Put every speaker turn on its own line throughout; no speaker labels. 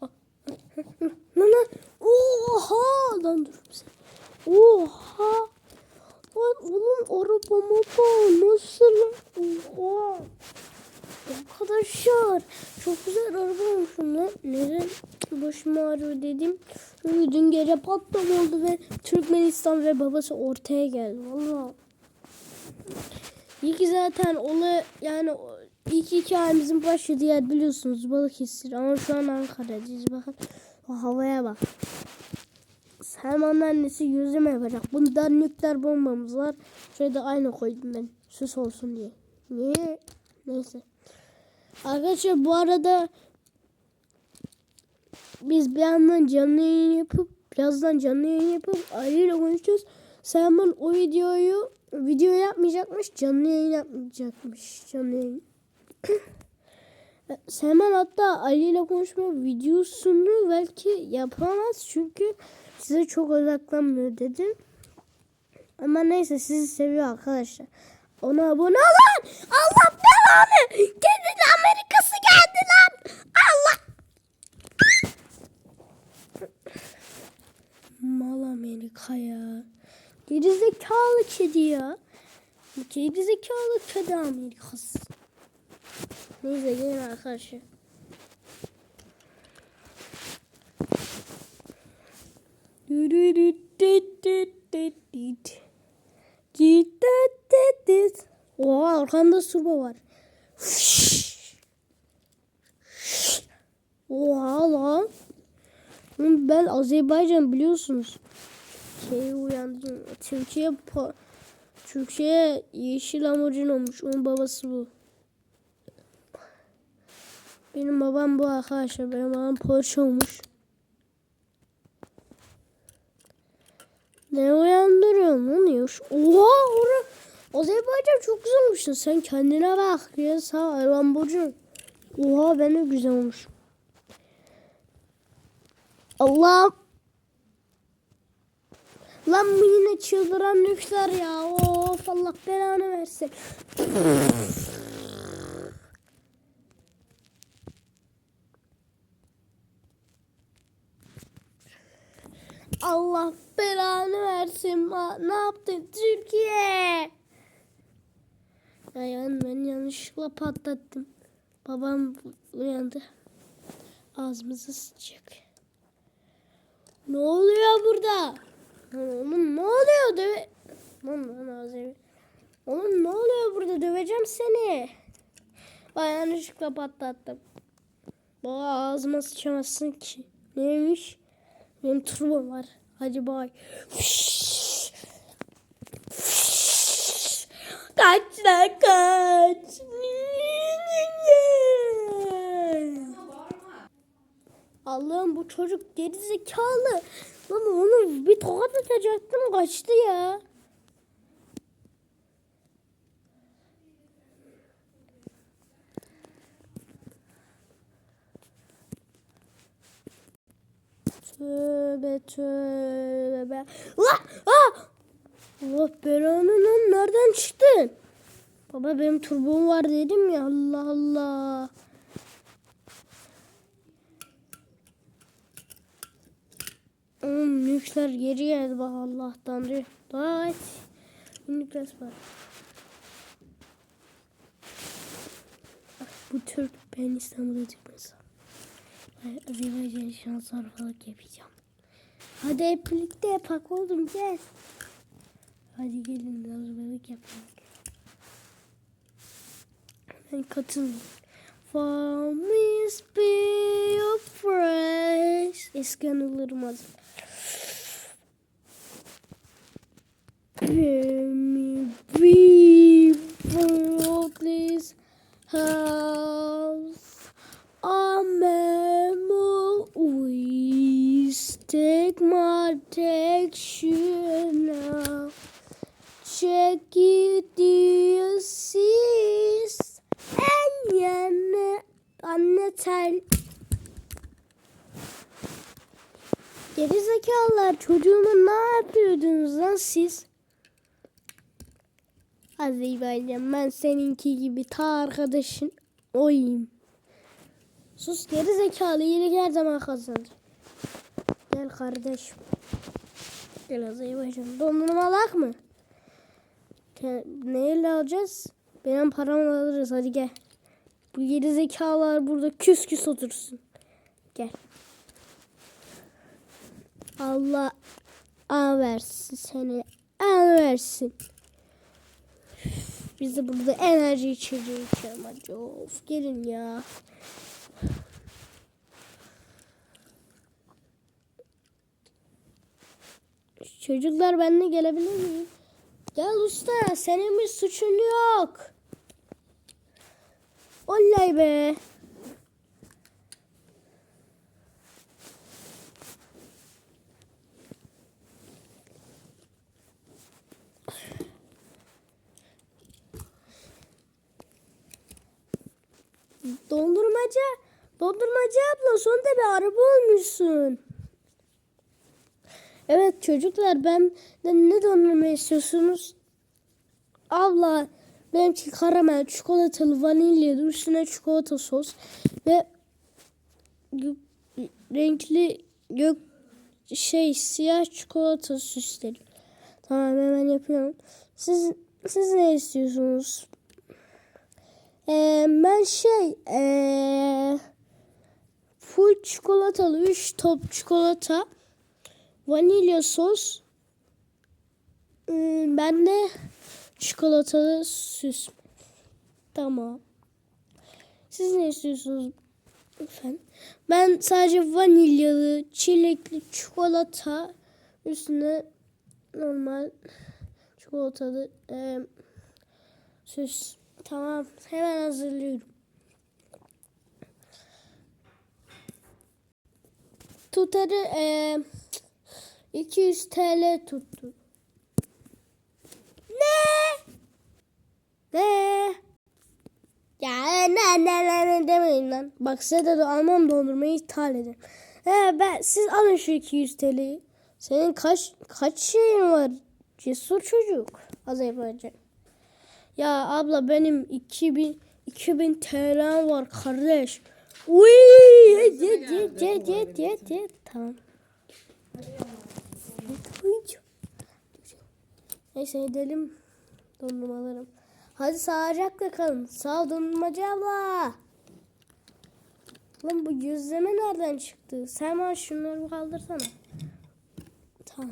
ah, Lan lan. Oha. Lan dur. Oha. Lan oğlum arabama bak. Nasıl lan? Oha. Arkadaşlar çok güzel araba olmuşum lan. Neden başım ağrıyor dedim. Çünkü dün gece patlama oldu ve Türkmenistan ve babası ortaya geldi. Valla. İyi ki zaten olay yani ilk hikayemizin başladığı yer biliyorsunuz Balıkesir ama şu an Ankara'dayız. Bakın o havaya bak. Selman'ın annesi gözleme yapacak. Bundan nükleer bombamız var. Şöyle de aynı koydum ben. Süs olsun diye. Niye? Neyse. Arkadaşlar bu arada biz bir yandan canlı yayın yapıp birazdan canlı yayın yapıp aileyle konuşacağız. Selman o videoyu video yapmayacakmış canlı yayın yapmayacakmış canlı yayın. Selman hatta Ali ile konuşma videosunu belki yapamaz çünkü size çok odaklanmıyor dedim. Ama neyse sizi seviyor arkadaşlar. Ona abone olun. Allah belanı. Kendine Amerikası geldi lan. Allah. Mal Amerika ya. Gerizekalı kedi ya. Gerizekalı kedi Amerikası. Neyse gelin arkadaşlar. Oha arkanda surba var. Oha lan. Ben Azerbaycan biliyorsunuz. Şey uyandım. Türkiye Türkiye yeşil amacın olmuş. Onun babası bu. Benim babam bu arkadaşlar. Benim babam Porsche olmuş. Ne uyandırıyorsun lan yaş? Oha ora Azerbaycan çok güzel olmuşsun. Sen kendine bak ya sağ Lamborghini. Oha ben de güzel olmuş. Allah Lan bu yine çıldıran nükleer ya. Of Allah belanı versin. Allah belanı versin. Ne yaptın Türkiye? Ya yani ben yanlışlıkla patlattım. Babam uyandı. Ağzımızı sıçacak. Ne oluyor burada? Oğlum ne oluyor döve... Oğlum ne oluyor burada döveceğim seni. Bak yanlışlıkla patlattım. Baba ağzıma sıçamazsın ki. Neymiş? Benim turbom var. Hadi bay. Kaç lan kaç. Allah'ım bu çocuk gerizekalı. Lan onu bir tokat atacaktım kaçtı ya. Tövbe tövbe. La! Ah! Allah belanı lan nereden çıktın? Baba benim turbom var dedim ya Allah Allah. Oğlum nükleer geri geldi bak Allah'tan aç. Nükleer var. Bu Türk ben İstanbul'a Azerbaycan şans ortalık yapacağım. Hadi hep birlikte yapak oğlum gel. Hadi gelin hazırlık yapalım. Ben katıldım. For me be your praise. Eski anılarım az. Let me be for this house. A take my texture now. Check it, do you see? En yeni anne tel. Gerizekalılar çocuğumu ne yapıyordunuz lan siz? Azerbaycan ben seninki gibi ta arkadaşın oyum. Sus geri zekalı iyilik her zaman kazanır. Gel kardeşim. Gel bacım. Dondurma alak mı? Neyle alacağız? Benim paramla alırız hadi gel. Bu geri zekalar burada küs küs otursun. Gel. Allah al versin seni. Al versin. Biz de burada enerji içeceği içelim hadi. Of gelin ya. Çocuklar ben de gelebilir miyim? Gel usta senin bir suçun yok. Olay be. Dondurmacı, dondurmacı abla sonunda bir araba olmuşsun. Evet çocuklar ben ne dondurma istiyorsunuz? Abla benimki karamel, çikolatalı, vanilyalı, üstüne çikolata sos ve renkli gök şey siyah çikolata süsleri. Tamam hemen yapıyorum. Siz siz ne istiyorsunuz? Ee, ben şey ee, full çikolatalı 3 top çikolata vanilya sos ee, ben de çikolatalı süs. Tamam. Siz ne istiyorsunuz? Efendim? Ben sadece vanilyalı, çilekli çikolata üstüne normal çikolatalı e, süs. Tamam. Hemen hazırlıyorum. Tutarı e, 200 TL tuttu. Ne? Ne? Ya ne ne ne ne demeyin lan. Bak size de almam dondurmayı ithal ederim. He ben siz alın şu 200 TL'yi. Senin kaç kaç şeyin var? Cesur çocuk. Az yapacağım. Ya abla benim 2000 2000 TL var kardeş. Uy, yet yet yet yet yet yet. Tamam. Neyse gidelim dondurmalarım. Hadi sağlıcakla kalın. Sağ ol dondurmacı abla. Lan bu gözleme nereden çıktı? Sen bana şunları kaldırsana. Tamam.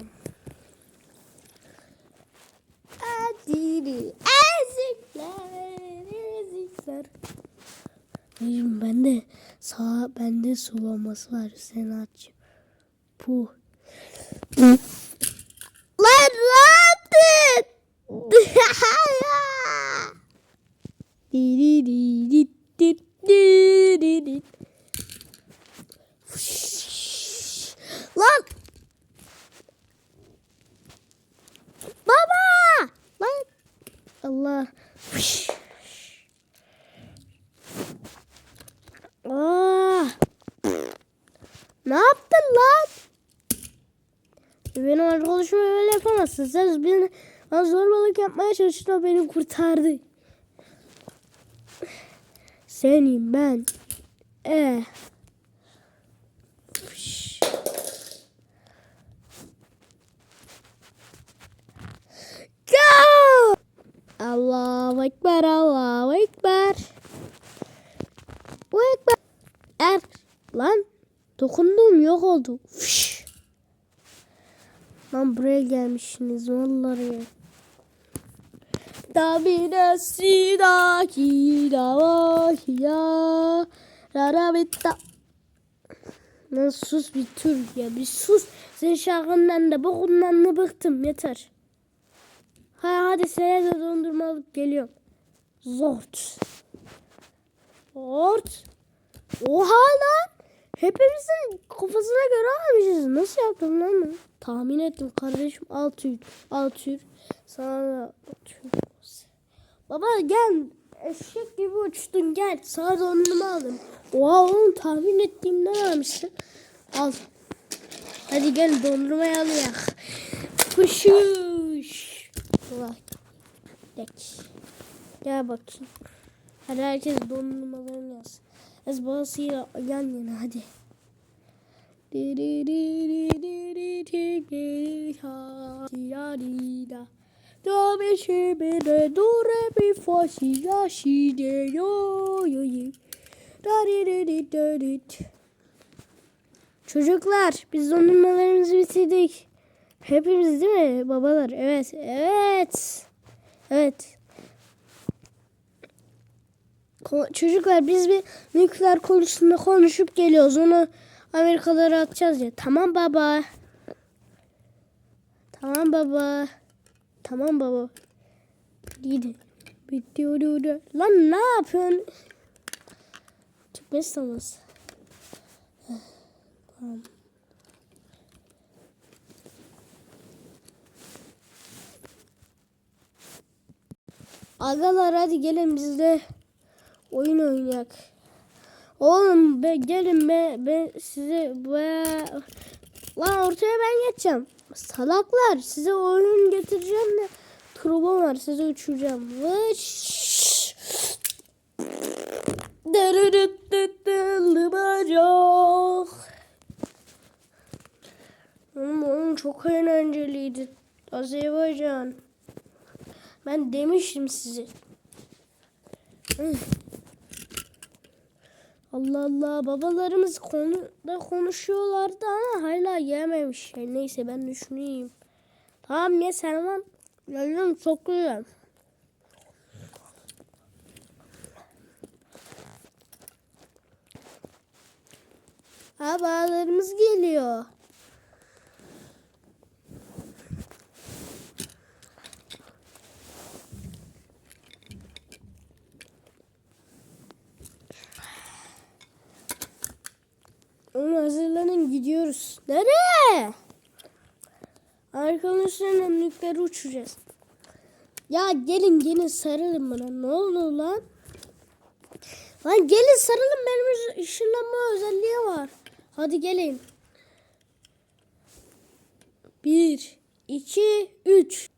Adili ezikler ezikler. Hayır bende sağ bende sulaması var sen aç. Bu. Lan ne yaptın? Di di di di di di di di. Fış. Lan Baba! Lan! Allah. Aa! Ne yaptın lan? Benim arkadaşıma öyle yapamazsın. Sen beni zorbalık yapmaya çalıştın o beni kurtardı. Senin ben. E. Fış. Go! Allahu Ekber, Allahu Ekber. Allahu Ekber. Er. Lan dokundum yok oldu. Fış. Lan buraya gelmişsiniz vallahi. Dabine sidaki davahiya rarabita. Lan sus bir tür ya bir sus. Senin şarkından da bokundan da bıktım yeter. Ha hadi sana da dondurma alıp geliyorum. Zort. Zort. Oha lan. Hepimizin kafasına göre almışız. Nasıl yaptın lan? Tahmin ettim kardeşim. Al tüy. Al tüy. Sana tüy. Baba gel. Eşek gibi uçtun gel. Sana dondurma aldım. Oha oğlum tahmin ettiğimden almışsın. Al. Hadi gel dondurmayı alayım. Kuşuş. Allah. Geç. Gel bakayım. Hadi herkes dondurmalarını yazsın. Ez babasıyla yan yana hadi. Do mi shi mi re do re mi fa si la si de yo yo yi. Da di di di da di. Çocuklar biz dondurmalarımızı bitirdik. Hepimiz değil mi babalar? Evet, evet. Evet. Çocuklar biz bir nükleer konusunda konuşup geliyoruz. Onu Amerikalara atacağız ya. Tamam baba. Tamam baba. Tamam baba. Gidin. Bitti orada. Lan ne yapıyorsun? Türkmenistan'ız. Tamam. Agalar hadi gelin biz de oyun oynayak. Oğlum be, gelin be, be size be, lan ortaya ben geçeceğim. Salaklar size oyun getireceğim de turbo var size uçuracağım. Vış. Oğlum oyun çok eğlenceliydi. Azerbaycan. Ben demiştim size. Allah Allah babalarımız konuda konuşuyorlardı ama hala yememiş. Neyse ben düşüneyim. Tamam ye sen lan. Yanıyorum çok güzel. Babalarımız geliyor. Oğlum hazırlanın gidiyoruz. Nereye? Arkadaşlarla nükleer uçacağız. Ya gelin gelin sarılın bana. Ne oldu lan? Lan gelin sarılın benim ış- ışınlanma özelliği var. Hadi gelin. Bir, iki, üç.